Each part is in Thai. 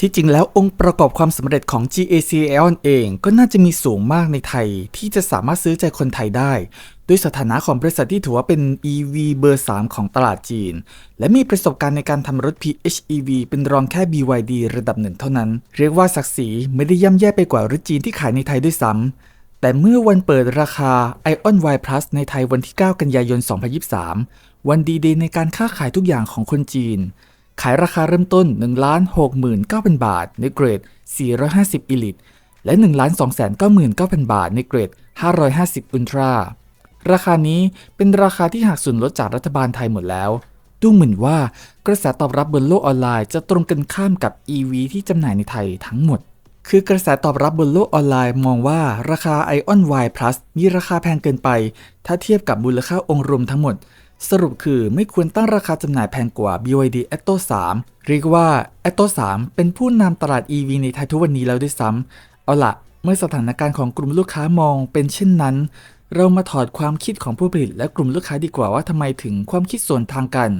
ที่จริงแล้วองค์ประกอบความสำเร็จของ GAC Aeon เองก็น่าจะมีสูงมากในไทย ที่จะสามารถซื้อใจคนไทยได้ ด้วยสถานะของบริษัทที่ถือว่าเป็น EV เบอร์ 3 ของตลาดจีน และมีประสบการณ์ในการทำรถ PHEV เป็นรองแค่ BYD ระดับหนึ่งเท่านั้น เรียกว่าศักดิ์ศรีไม่ได้ย่ำแย่ไปกว่ารถจีนที่ขายในไทยด้วยซ้ำแต่เมื่อวันเปิดราคา Ion Y Plus ในไทยวันที่ 9 กันยายน 2023 วันดีเดย์ในการค้าขายทุกอย่างของคนจีน ขายราคาเริ่มต้น 1,69,000 บาท ในเกรด 450 Elite และ 1,299,000 บาท ในเกรด 550 Ultra ราคานี้เป็นราคาที่หักส่วนลดจากรัฐบาลไทยหมดแล้ว ดูเหมือนว่ากระแสตอบรับบนโลกออนไลน์จะตรงกันข้ามกับ EV ที่จำหน่ายในไทยทั้งหมด คือกระแสตอบรับบนโลกออนไลน์มองว่าราคา Ion Y Plus มีราคาแพงเกินไป ถ้าเทียบกับมูลค่าองค์รวมทั้งหมด สรุปคือไม่ควรตั้งราคาจำหน่ายแพงกว่า BYD Atto 3 เรียกว่า Atto 3 เป็นผู้นำตลาด EV ในไทยทุกวันนี้แล้วด้วยซ้ำ เอาละเมื่อสถานการณ์ของกลุ่มลูกค้ามองเป็นเช่นนั้น เรามาถอดความคิดของผู้ผลิตและกลุ่มลูกค้าดีกว่าว่าทำไมถึงความคิดส่วนทางกัน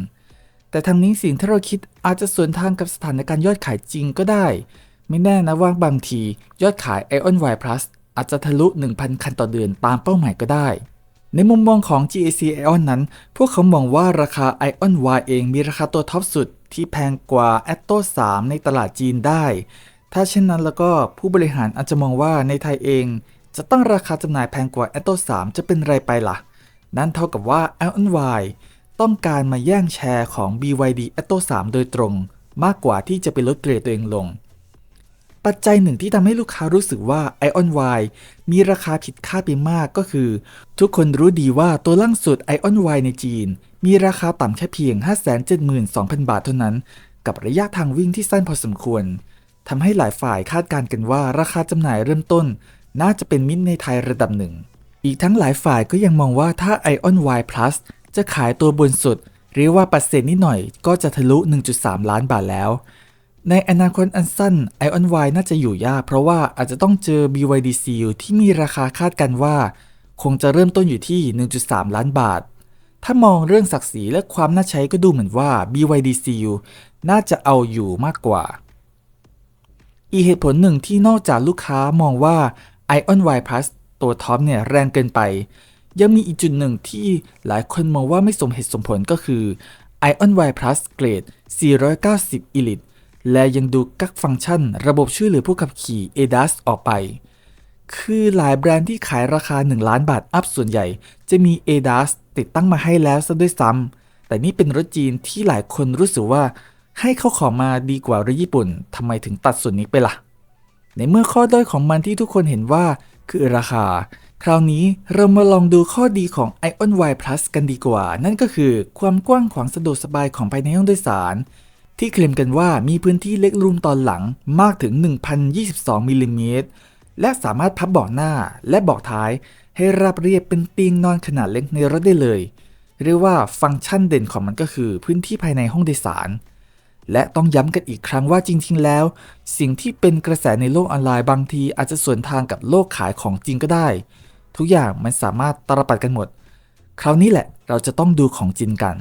แต่ทางนี้สิ่งที่เราคิดอาจจะส่วนทางกับสถานการณ์ยอดขายจริงก็ได้ ไม่แน่นะว่าบางที ยอดขาย Ion Y Plus อาจจะทะลุ 1,000 คันต่อเดือนตามเป้าหมายก็ได้ ในมุมมองของ GAC Ion นั้น พวกเขามองว่าราคา Ion Y เองมีราคาตัวท็อปสุดที่แพงกว่า Atto 3 ในตลาดจีนได้ ถ้าเช่นนั้นแล้วก็ผู้บริหารอาจจะมองว่าในไทยเอง จะตั้งราคาจำหน่ายแพงกว่า Atto 3 จะเป็นไรไปล่ะ นั่นเท่ากับว่า Ion Y ต้องการมาแย่งแชร์ของ BYD Atto 3 โดยตรง มากกว่าที่จะไปลดเกรดตัวเองลง ปัจจัยหนึ่งที่ทำให้ลูกค้ารู้สึกว่า Ion Y มีราคาผิดคาดไปมากก็คือ ทุกคนรู้ดีว่าตัวล่างสุด Ion Y ในจีน มีราคาต่ำแค่เพียง 572,000 บาทเท่านั้น กับระยะทางวิ่งที่สั้นพอสมควรทำให้หลายฝ่ายคาดการณ์กันว่าราคาจำหน่ายเริ่มต้น น่าจะเป็นมิตรในไทยระดับหนึ่ง อีกทั้งหลายฝ่ายก็ยังมองว่าถ้า Ion Y Plus จะขายตัวบนสุดเรียกว่าเปอร์เซ็นต์นิดหน่อยก็จะทะลุ 1.3 ล้านบาทแล้ว ในอนาคตอันสั้น Ion Y น่าจะอยู่ยาก เพราะว่าอาจจะต้องเจอ BYD Seal ที่มีราคาคาดกันว่า คงจะเริ่มต้นอยู่ที่ 1.3 ล้านบาท ถ้ามองเรื่องศักดิ์ศรีและความน่าใช้ก็ดูเหมือนว่า BYD Seal น่าจะเอาอยู่มากกว่า อีเหตุผลหนึ่งที่นอกจากลูกค้ามองว่า Ion Y Plus ตัวท็อปเนี่ยแรงเกินไป ยังมีอีกจุดหนึ่งที่หลายคนมองว่าไม่สมเหตุสมผลก็คือ Ion Y Plus เกรด 490 Elite และยังดูกักฟังก์ชัน ระบบช่วยเหลือผู้ขับขี่ ADAS ออกไป คือหลายแบรนด์ที่ขายราคา 1 ล้านบาทอัพส่วนใหญ่ จะมี ADAS ติดตั้งมาให้แล้วซะด้วยซ้ำ แต่นี่เป็นรถจีนที่หลายคนรู้สึกว่า ให้เขาขอมาดีกว่ารถญี่ปุ่นทำไมถึงตัดส่วนนี้ไปล่ะ ในเมื่อข้อด้อยของมันที่ทุกคนเห็นว่าคือราคา คราวนี้เรามาลองดูข้อดีของ Ion Y Plus กันดีกว่า นั่นก็คือความกว้างขวางสะดวกสบายของภายในห้องโดยสาร ที่เคลมกันว่ามีพื้นที่เล็กรูมตอนหลังมากถึง 1,022มิลลิเมตรและสามารถพับเบาะหน้าและเบาะท้ายให้ราบเรียบเป็นเตียงนอนขนาดเล็กในรถได้เลย เรียกว่าฟังก์ชันเด่นของมันก็คือพื้นที่ภายในห้องโดยสาร และต้องย้ำกันอีกครั้งว่าจริง ๆ แล้ว สิ่งที่เป็นกระแสในโลกออนไลน์บางทีอาจจะสวนทางกับโลกขายของจริงก็ได้ ทุกอย่างมันสามารถตรปัดกันหมด คราวนี้แหละเราจะต้องดูของจริงกัน